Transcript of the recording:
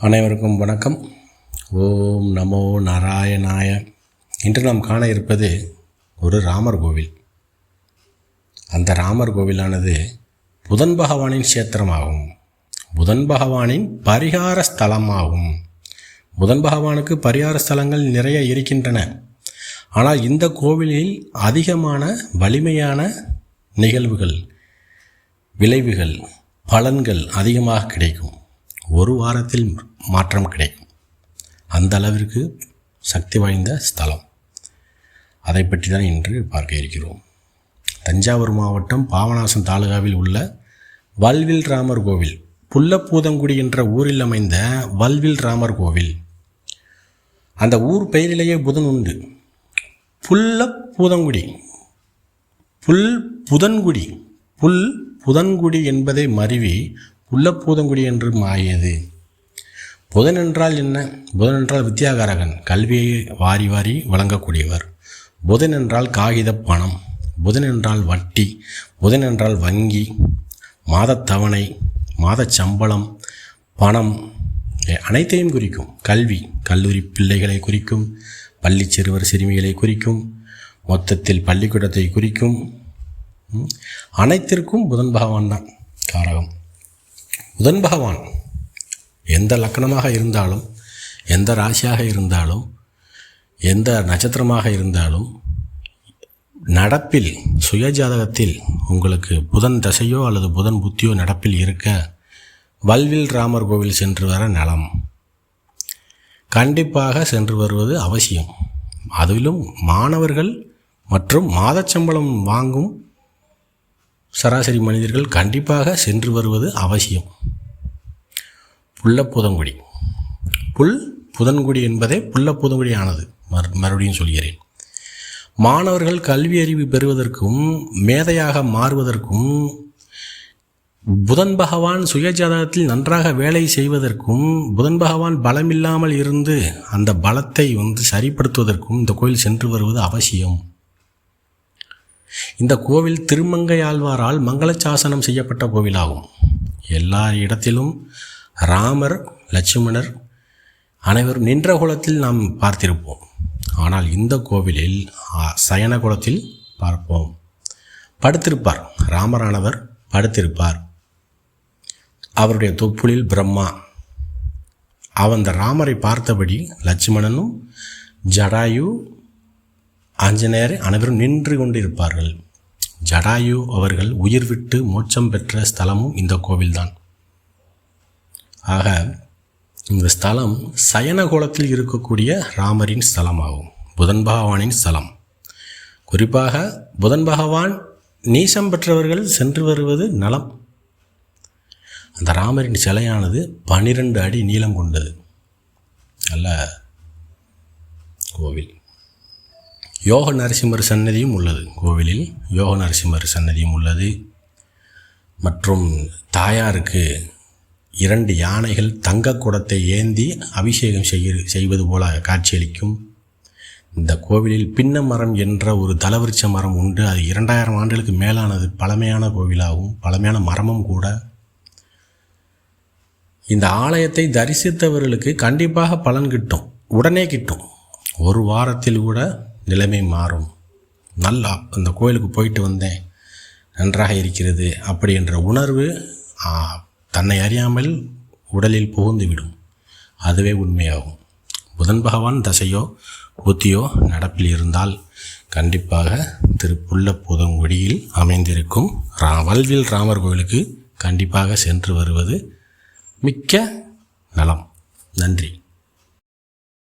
அனைவருக்கும் வணக்கம். ஓம் நமோ நாராயணாய. இன்று நாம் காண இருப்பது ஒரு ராமர் கோவில். அந்த ராமர் கோவிலானது புதன் பகவானின் கஷேத்திரமாகும். புதன் பகவானின் பரிகார ஸ்தலமாகும். புதன் பகவானுக்கு பரிகார ஸ்தலங்கள் நிறைய இருக்கின்றன. ஆனால் இந்த கோவிலில் அதிகமான வலிமையான நிகழ்வுகள் விளைவுகள் பலன்கள் அதிகமாக கிடைக்கும். ஒரு வாரத்தில் மாற்றம் கிடைக்கும். அந்த அளவிற்கு சக்தி வாய்ந்த ஸ்தலம். அதை பற்றி தான் இன்று பார்க்க இருக்கிறோம். தஞ்சாவூர் மாவட்டம் பாபநாசம் தாலுகாவில் உள்ள வல்வில் ராமர் கோவில் புல்லப்பூதங்குடி என்ற ஊரில் அமைந்த வல்வில் ராமர் கோவில். அந்த ஊர் பெயரிலேயே புதன் உண்டு. புல்ல பூதங்குடி புல் புதன்குடி புல் புதன்குடி என்பதை மருவி உள்ள பூதங்குடி என்று மாறியது. புதன் என்றால் என்ன? புதன் என்றால் வித்யாகாரகன் கல்வியை வாரி வாரி வழங்கக்கூடியவர். புதன் என்றால் காகித பணம் புதன் என்றால் வட்டி புதன் என்றால் வங்கி மாதத்தவணை மாதச் சம்பளம் பணம் அனைத்தையும் குறிக்கும். கல்வி கல்லூரி பிள்ளைகளை குறிக்கும் பள்ளி சிறுவர் சிறுமிகளை குறிக்கும் மொத்தத்தில் பள்ளிக்கூடத்தை குறிக்கும் அனைத்திற்கும் புதன் பகவான் தான் காரகம். புதன் பகவான் எந்த லக்கணமாக இருந்தாலும் எந்த ராசியாக இருந்தாலும் எந்த நட்சத்திரமாக இருந்தாலும் நடப்பில் சுயஜாதகத்தில் உங்களுக்கு புதன் தசையோ அல்லது புதன் புத்தியோ நடப்பில் இருக்க வல்வில் ராமர் கோவில் சென்று வர நலம். கண்டிப்பாக சென்று வருவது அவசியம். அதிலும் மாணவர்கள் மற்றும் மாதச்சம்பளம் வாங்கும் சராசரி மனிதர்கள் கண்டிப்பாக சென்று வருவது அவசியம். புல்லப்புதங்குடி புல் புதன்குடி என்பதே புல்லப்புதங்குடி ஆனது மறு மறுபடியும் சொல்கிறேன். மாணவர்கள் கல்வி அறிவு பெறுவதற்கும் மேதையாக மாறுவதற்கும் புதன் பகவான் சுயஜாதகத்தில் நன்றாக வேலை செய்வதற்கும் புதன் பகவான் பலமில்லாமல் இருந்து அந்த பலத்தை வந்து சரிப்படுத்துவதற்கும் இந்த கோயில் சென்று வருவது அவசியம். இந்த கோவில் திருமங்கை ஆழ்வாரால் மங்களச்சாசனம் செய்யப்பட்ட கோவிலாகும். எல்லா இடத்திலும் ராமர் லட்சுமணர் அனைவரும் நின்ற குலத்தில் நாம் பார்த்திருப்போம். ஆனால் இந்த கோவிலில் சயன குலத்தில் பார்ப்போம். படுத்திருப்பார். ராமரானவர் படுத்திருப்பார். அவருடைய தொப்புளில் பிரம்மா. அவன் அந்த ராமரை பார்த்தபடி லட்சுமணனும் ஜடாயு ஆஞ்சநேயர் அனைவரும் நின்று கொண்டிருப்பார்கள். ஜடாயு அவர்கள் உயிர் விட்டு மோட்சம் பெற்ற ஸ்தலமும் இந்த கோவில்தான். ஆக இந்த ஸ்தலம் சயன கோலத்தில் இருக்கக்கூடிய ராமரின் ஸ்தலமாகும். புதன் பகவானின் ஸ்தலம். குறிப்பாக புதன் பகவான் நீசம் பெற்றவர்கள் சென்று வருவது நலம். அந்த ராமரின் சிலையானது பனிரெண்டு அடி நீளம் கொண்டது. நல்ல கோவில். யோக நரசிம்மர் சன்னதியும் உள்ளது. கோவிலில் யோக நரசிம்மர் சன்னதியும் உள்ளது. மற்றும் தாயாருக்கு இரண்டு யானைகள் தங்க குடத்தை ஏந்தி அபிஷேகம் செய்ய செய்வது போல காட்சியளிக்கும். இந்த கோவிலில் பின்ன மரம் என்ற ஒரு தலவிருட்ச மரம் உண்டு. அது இரண்டாயிரம் ஆண்டுகளுக்கு மேலானது. பழமையான கோவிலாகும் பழமையான மரமும் கூட. இந்த ஆலயத்தை தரிசித்தவர்களுக்கு கண்டிப்பாக பலன் கிட்டும். உடனே கிட்டும். ஒரு வாரத்தில் கூட நிலைமை மாறும். நல்லா அந்த கோயிலுக்கு போயிட்டு வந்தேன். நன்றாக இருக்கிறது அப்படி என்ற உணர்வு தன்னை அறியாமல் உடலில் புகுந்துவிடும் அதுவே உண்மையாகும். புதன் பகவான் தசையோ புத்தியோ நடப்பில் இருந்தால் கண்டிப்பாக திருப்புள்ள புதங்குடியில் அமைந்திருக்கும் ரா வல்வில் ராமர் கோவிலுக்கு கண்டிப்பாக சென்று வருவது மிக்க நலம். நன்றி.